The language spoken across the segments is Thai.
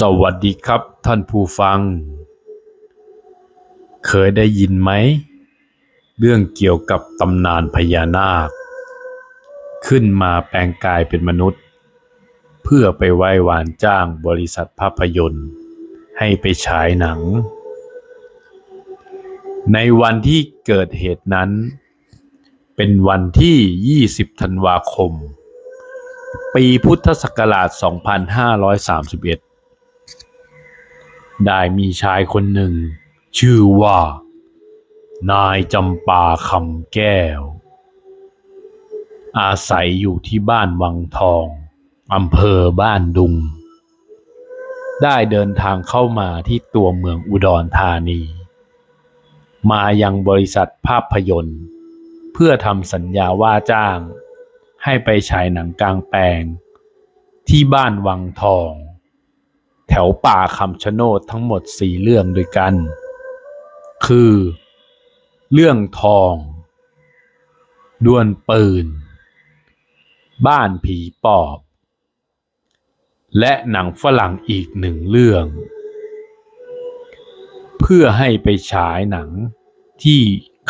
สวัสดีครับท่านผู้ฟัง เคยได้ยินไหม เรื่องเกี่ยวกับตำนานพญานาค ขึ้นมาแปลงกายเป็นมนุษย์ เพื่อไปไหว้วานจ้างบริษัทภาพยนตร์ ให้ไปฉายหนัง ในวันที่เกิดเหตุนั้น เป็นวันที่ 20 ธันวาคม ปีพุทธศักราช 2531 ได้มีชายคนหนึ่ง ชื่อว่า นายจำปาคำแก้ว อาศัยอยู่ที่บ้านวังทองอำเภอบ้านดุง ได้เดินทางเข้ามาที่ตัวเมืองอุดรธานี มายังบริษัทภาพยนตร์ เพื่อทำสัญญาว่าจ้าง ให้ไปฉายหนังกลางแปลง ที่บ้านวังทอง แถวป่าคำชะโนดทั้งหมดสี่เรื่องด้วยกัน คือ เรื่องทอง ดวลปืน บ้านผีปอบ และหนังฝรั่งอีกหนึ่งเรื่อง เพื่อให้ไปฉายหนังที่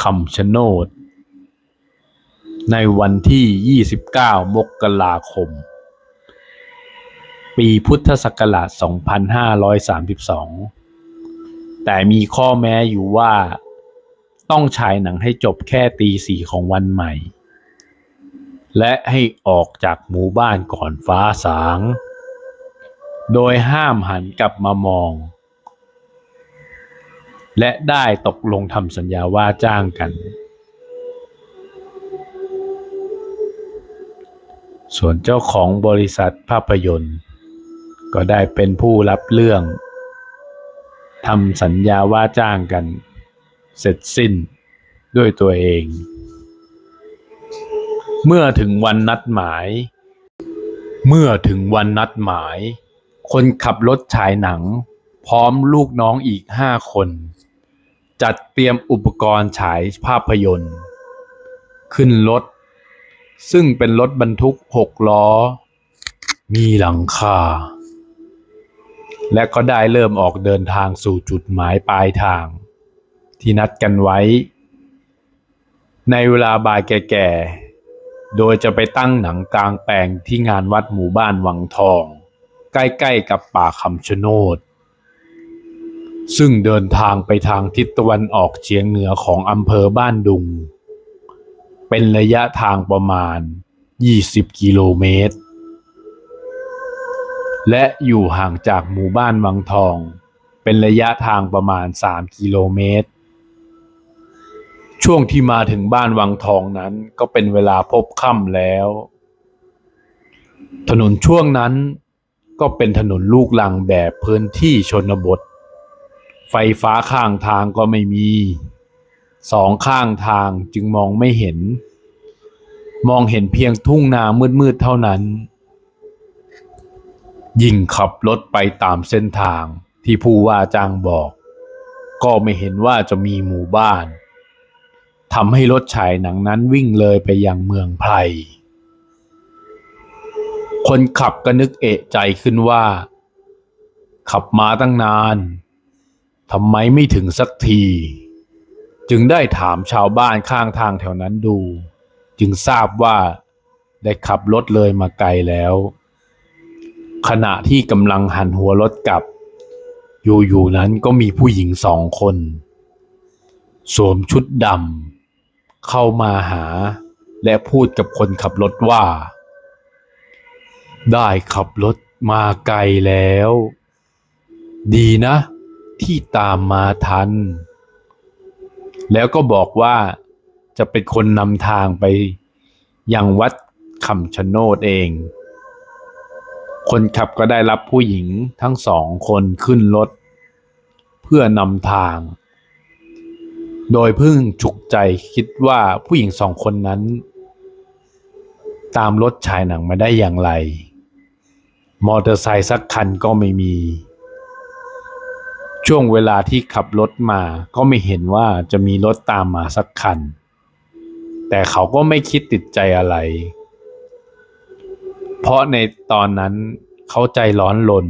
คำชะโนดในวันที่ 29 มกราคม ปีพุทธศักราช 2532 แต่มีข้อแม้อยู่ว่าต้องฉายหนังให้จบแค่ตีสี่ของวันใหม่ และให้ออกจากหมู่บ้านก่อนฟ้าสาง โดยห้ามหันกลับมามอง และได้ตกลงทำสัญญาว่าจ้างกัน ส่วนเจ้าของบริษัทภาพยนตร์ ก็ได้เป็นผู้รับเรื่องทำสัญญาว่าจ้างกัน เสร็จสิ้นด้วยตัวเอง เมื่อถึงวันนัดหมาย เมื่อถึงวันนัดหมาย คนขับรถฉายหนัง พร้อมลูกน้องอีกห้าคน จัดเตรียมอุปกรณ์ฉายภาพยนตร์ ขึ้นรถ ซึ่งเป็นรถบรรทุกหกล้อ มีหลังคา และก็ได้เริ่มออกเดินทางสู่จุดหมายปลายทาง ที่นัดกันไว้ ในเวลาบ่ายแก่ๆ โดยจะไปตั้งหนังกลางแปลงที่งานวัดหมู่บ้านวังทอง ใกล้ๆกับป่าคำชะโนด ซึ่งเดินทางไปทางทิศตะวันออกเฉียงเหนือของอำเภอบ้านดุง เป็นระยะทางประมาณ 20 กิโลเมตร และอยู่ห่างจากหมู่บ้านวังทอง เป็นระยะทางประมาณ 3 กิโลเมตร ช่วงที่มาถึงบ้านวังทองนั้นก็เป็นเวลาพบค่ำแล้ว ถนนช่วงนั้นก็เป็นถนนลูกลังแบบพื้นที่ชนบท ไฟฟ้าข้างทางก็ไม่มี สองข้างทางจึงมองไม่เห็น มองเห็นเพียงทุ่งนามืดๆเท่านั้น ยิ่งขับรถไปตามเส้นทางที่ผู้ว่าจ้างบอก ก็ไม่เห็นว่าจะมีหมู่บ้านทำให้รถฉายหนังนั้นวิ่งเลยไปยังเมืองไพรคนขับก็นึกเอะใจขึ้นว่า ขับมาตั้งนานทำไมไม่ถึงสักที จึงได้ถามชาวบ้านข้างทางแถวนั้นดู จึงทราบว่าได้ขับรถเลยมาไกลแล้ว ขณะที่กำลังหันหัวรถกลับ อยู่ๆนั้นก็มีผู้หญิงสองคน สวมชุดดำเข้ามาหาและพูดกับคนขับรถว่า ได้ขับรถมาไกลแล้ว ดีนะ ที่ตามมาทัน แล้วก็บอกว่าจะเป็นคนนำทางไปยังวัดคำชะโนดเอง คนขับก็ได้รับผู้หญิงทั้งสองคนขึ้นรถ เพื่อนำทาง โดยพิ่งฉุกใจคิดว่าผู้หญิงสองคนนั้น ตามรถฉายหนังมาได้อย่างไร มอเตอร์ไซค์สักคันก็ไม่มี ช่วงเวลาที่ขับรถมาก็ไม่เห็นว่าจะมีรถตามมาสักคัน แต่เขาก็ไม่คิดติดใจอะไร เพราะในตอนนั้นเขาใจร้อนลน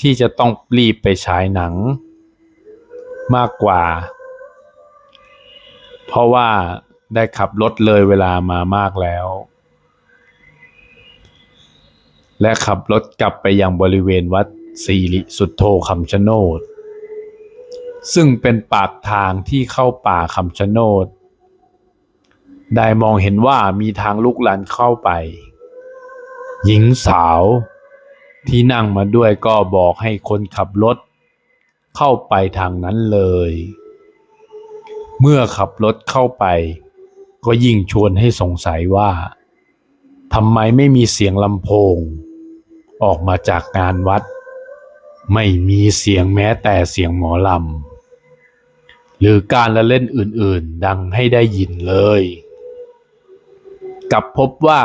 ที่จะต้องรีบไปฉายหนัง มากกว่า เพราะว่าได้ขับรถเลยเวลามามากแล้ว และขับรถกลับไปยังบริเวณวัดสิริสุทโธคำชะโนดซึ่งเป็นปากทางที่เข้าป่าคำชะโนด ได้มองเห็นว่ามีทางลูกลานเข้าไป หญิงสาวที่นั่งมาด้วยก็บอกให้คนขับรถ เข้าไปทางนั้นเลย เมื่อขับรถเข้าไป ก็ยิ่งชวนให้สงสัยว่าทำไมไม่มีเสียงลำโพง ออกมาจากงานวัด ไม่มีเสียงแม้แต่เสียงหมอลำหรือการละเล่นอื่นๆ ดังให้ได้ยินเลยกลับพบว่า